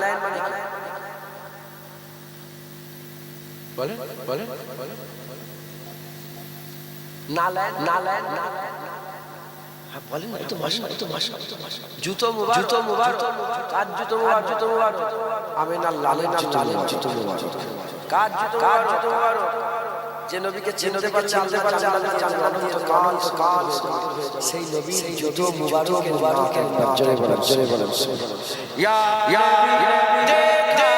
নালায়ন মানে বলে বলে বলেন নালায়ন নালায়ন বলেন না, তো তো তো। জুতো মুবারক জুতো মুবারক। কার জুতো জুতো আল্লাহ আমিন আল্লাহ আমিন জুতো মুবারক কার জুতো মুবারক? জুতো মুবারক? যে নবীকে চিনতে পারছে আনতে পারছে আল্লাহ জান্নাত দিয়ে কাল কাল সেই নবীর জুতো মুবারক মুবারক জোরে বলেন জোরে বলেন ইয়া ইয়া দেখা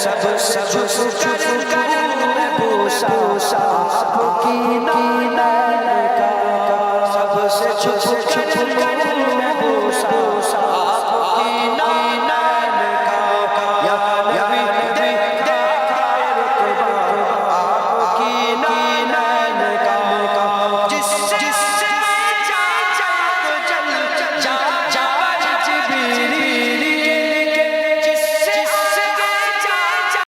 সব সব সব কি না সব সব